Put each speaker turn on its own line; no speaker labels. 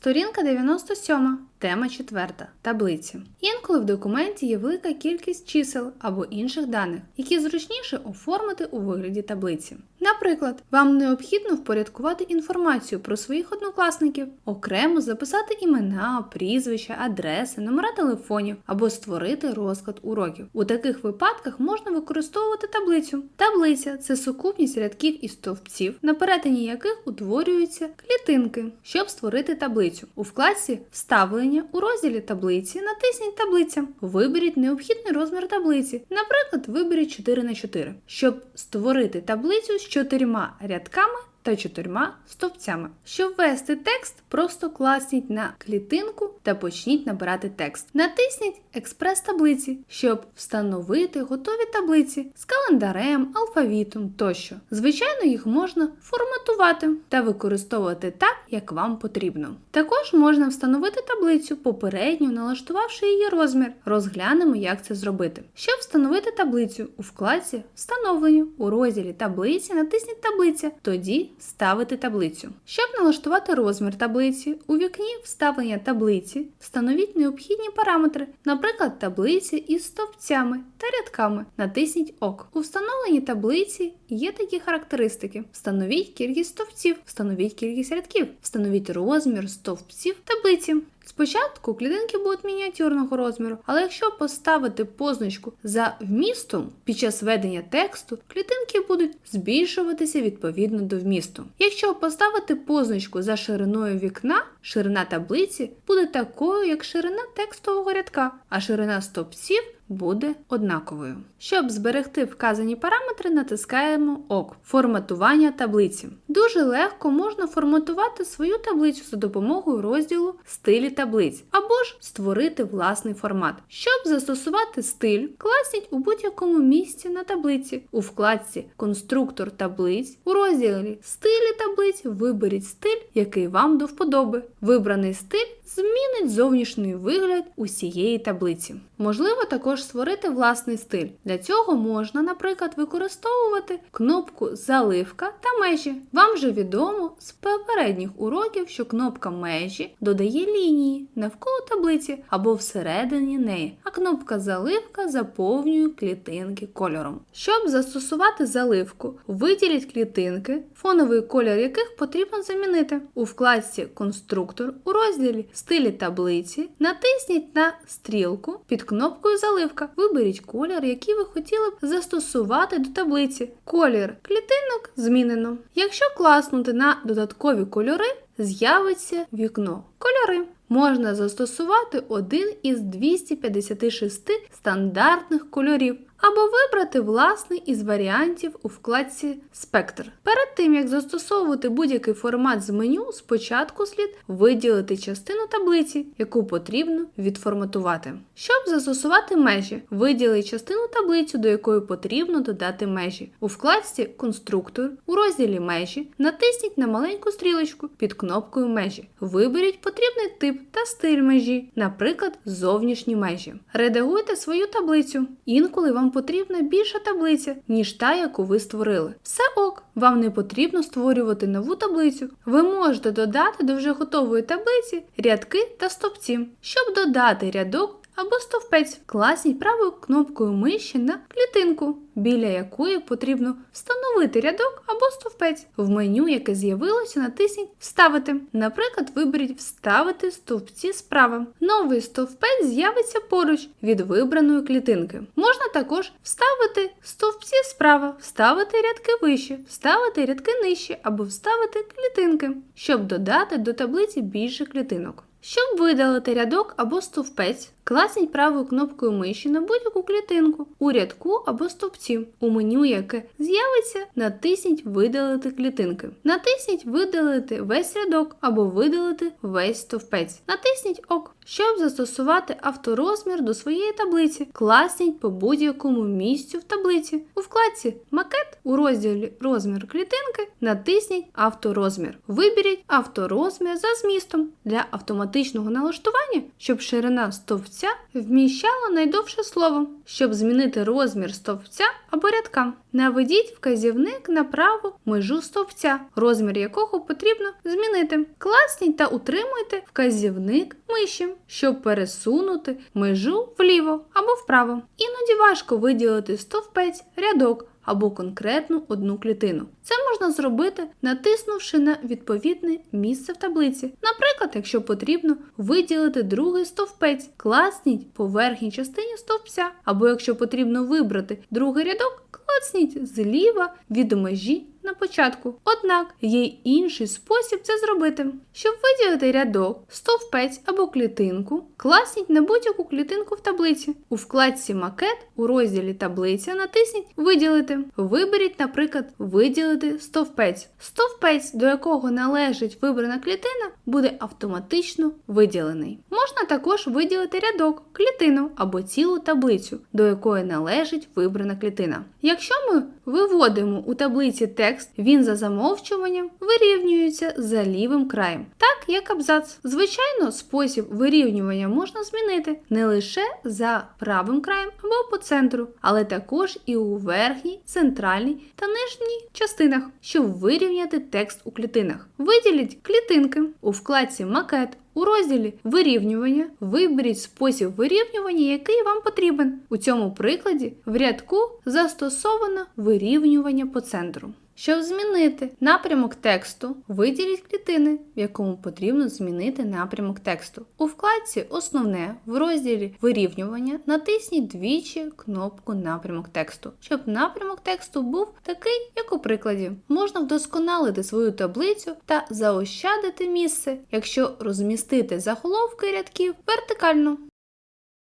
Сторінка 97. Тема 4. Таблиці. Інколи в документі є велика кількість чисел або інших даних, які зручніше оформити у вигляді таблиці. Наприклад, вам необхідно впорядкувати інформацію про своїх однокласників, окремо записати імена, прізвища, адреси, номера телефонів або створити розклад уроків. У таких випадках можна використовувати таблицю. Таблиця це сукупність рядків і стовпців, на перетині яких утворюються клітинки, щоб створити таблицю. У вкладці Вставлення у розділі таблиці натисніть таблиця. Виберіть необхідний розмір таблиці. Наприклад, виберіть 4 на 4 щоб створити таблицю з чотирма рядками та чотирма стовпцями. Щоб ввести текст, просто класніть на клітинку та почніть набирати текст. Натисніть експрес-таблиці, щоб встановити готові таблиці з календарем, алфавітом тощо. Звичайно, їх можна форматувати та використовувати так, як вам потрібно. Також можна встановити таблицю, попередньо налаштувавши її розмір. Розглянемо, як це зробити. Щоб встановити таблицю у вкладці Встановлення у розділі таблиці натисніть таблиця, тоді ставити таблицю. Щоб налаштувати розмір таблиці, у вікні вставлення таблиці встановіть необхідні параметри, наприклад, таблиці із стовпцями та рядками. Натисніть ОК. У встановленні таблиці є такі характеристики: встановіть кількість стовпців, встановіть кількість рядків, встановіть розмір стовпців таблиці. Спочатку клітинки будуть мініатюрного розміру, але якщо поставити позначку за вмістом під час ведення тексту, клітинки будуть збільшуватися відповідно до вмісту. Якщо поставити позначку за шириною вікна, ширина таблиці буде такою, як ширина текстового рядка, а ширина стовпців буде однаковою. Щоб зберегти вказані параметри, натискаємо ОК. Форматування таблиці. Дуже легко можна форматувати свою таблицю за допомогою розділу Стилі таблиць або ж створити власний формат. Щоб застосувати стиль, класніть у будь-якому місці на таблиці. У вкладці Конструктор таблиць у розділі Стилі таблиць виберіть стиль, який вам до вподоби. Вибраний стиль змінить зовнішній вигляд усієї таблиці. Можливо також створити власний стиль. Для цього можна, наприклад, використовувати кнопку Заливка та межі. Вам вже відомо з попередніх уроків, що кнопка межі додає лінії навколо таблиці або всередині неї, а кнопка Заливка заповнює клітинки кольором. Щоб застосувати заливку, виділіть клітинки, фоновий колір яких потрібно замінити. У вкладці Конструктор у розділі Стилі таблиці натисніть на стрілку під кнопкою Заливка. Виберіть колір, який ви хотіли б застосувати до таблиці. Колір клітинок змінено. Якщо класнути на додаткові кольори, з'явиться вікно. Кольори. Можна застосувати один із 256 стандартних кольорів або вибрати власний із варіантів у вкладці Спектр. Перед тим як застосовувати будь-який формат з меню, спочатку слід виділити частину таблиці, яку потрібно відформатувати. Щоб застосувати межі, виділіть частину таблиці, до якої потрібно додати межі. У вкладці Конструктор у розділі Межі натисніть на маленьку стрілочку під кнопкою Межі. Виберіть потрібний тип та стиль межі, наприклад, зовнішні межі. Редагуйте свою таблицю. Інколи вам потрібна більша таблиця, ніж та, яку ви створили. Все ок, вам не потрібно створювати нову таблицю. Ви можете додати до вже готової таблиці рядки та стовпці. Щоб додати рядок або стовпець, класніть правою кнопкою миші на клітинку, біля якої потрібно встановити рядок або стовпець. В меню, яке з'явилося, натисніть Вставити. Наприклад, виберіть Вставити стовпці справа. Новий стовпець з'явиться поруч від вибраної клітинки. Можна також вставити стовпці справа, вставити рядки вище, вставити рядки нижче або вставити клітинки, щоб додати до таблиці більше клітинок. Щоб видалити рядок або стовпець, класніть правою кнопкою миші на будь-яку клітинку у рядку або стовпці. У меню, яке з'явиться, натисніть Видалити клітинки. Натисніть Видалити весь рядок або видалити весь стовпець. Натисніть ОК. Щоб застосувати авторозмір до своєї таблиці, класніть по будь-якому місцю в таблиці. У вкладці Макет у розділі Розмір клітинки натисніть Авторозмір. Виберіть авторозмір за змістом для автоматичного налаштування, щоб ширина стовпця вміщало найдовше слово. Щоб змінити розмір стовпця або рядка, наведіть вказівник на праву межу стовпця, розмір якого потрібно змінити. Класніть та утримуйте вказівник миші, щоб пересунути межу вліво або вправо. Іноді важко виділити стовпець, рядок або конкретну одну клітину. Це можна зробити, натиснувши на відповідне місце в таблиці. Наприклад, якщо потрібно виділити другий стовпець, класніть по верхній частині стовпця, або якщо потрібно вибрати другий рядок, класніть зліва від межі на початку. Однак є й інший спосіб це зробити. Щоб виділити рядок, стовпець або клітинку, класніть на будь-яку клітинку в таблиці. У вкладці Макет у розділі Таблиця натисніть Виділити. Виберіть, наприклад, виділити стовпець. Стовпець, до якого належить вибрана клітина, буде автоматично виділений. Можна також виділити рядок, клітину або цілу таблицю, до якої належить вибрана клітина. Якщо ми виводимо у таблиці текст, він за замовчуванням вирівнюється за лівим краєм, так як абзац. Звичайно, спосіб вирівнювання можна змінити не лише за правим краєм або по центру, але також і у верхній, центральній та нижній частинах, щоб вирівняти текст у клітинах. Виділіть клітинки у вкладці Макет. У розділі Вирівнювання виберіть спосіб вирівнювання, який вам потрібен. У цьому прикладі в рядку застосовано вирівнювання по центру. Щоб змінити напрямок тексту, виділіть клітини, в якому потрібно змінити напрямок тексту. У вкладці Основне в розділі Вирівнювання натисніть двічі кнопку Напрямок тексту, щоб напрямок тексту був такий, як у прикладі. Можна вдосконалити свою таблицю та заощадити місце, якщо розмістити заголовки рядків вертикально.